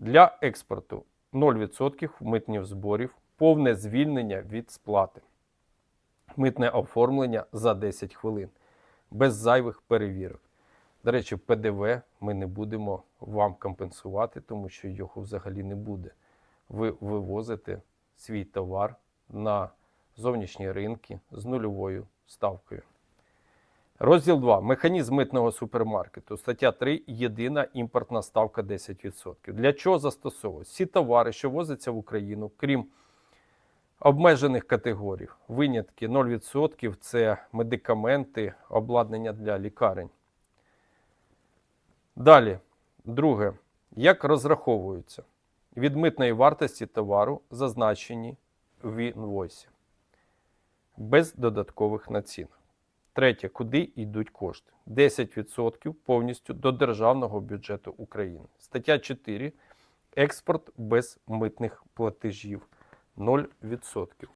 Для експорту 0% митних зборів, повне звільнення від сплати, митне оформлення за 10 хвилин, без зайвих перевірок. До речі, ПДВ ми не будемо вам компенсувати, тому що його взагалі не буде. Ви вивозите свій товар на зовнішні ринки з нульовою ставкою. Розділ 2. Механізм митного супермаркету. Стаття 3. Єдина імпортна ставка 10%. Для чого застосовують? Всі товари, що возяться в Україну, крім обмежених категорій. Винятки 0% це медикаменти, обладнання для лікарень. Далі, друге, як розраховуються від митної вартості товару, зазначені в інвойсі, без додаткових націнок. Третє, куди йдуть кошти? 10% повністю до державного бюджету України. Стаття 4. Експорт без митних платежів 0%.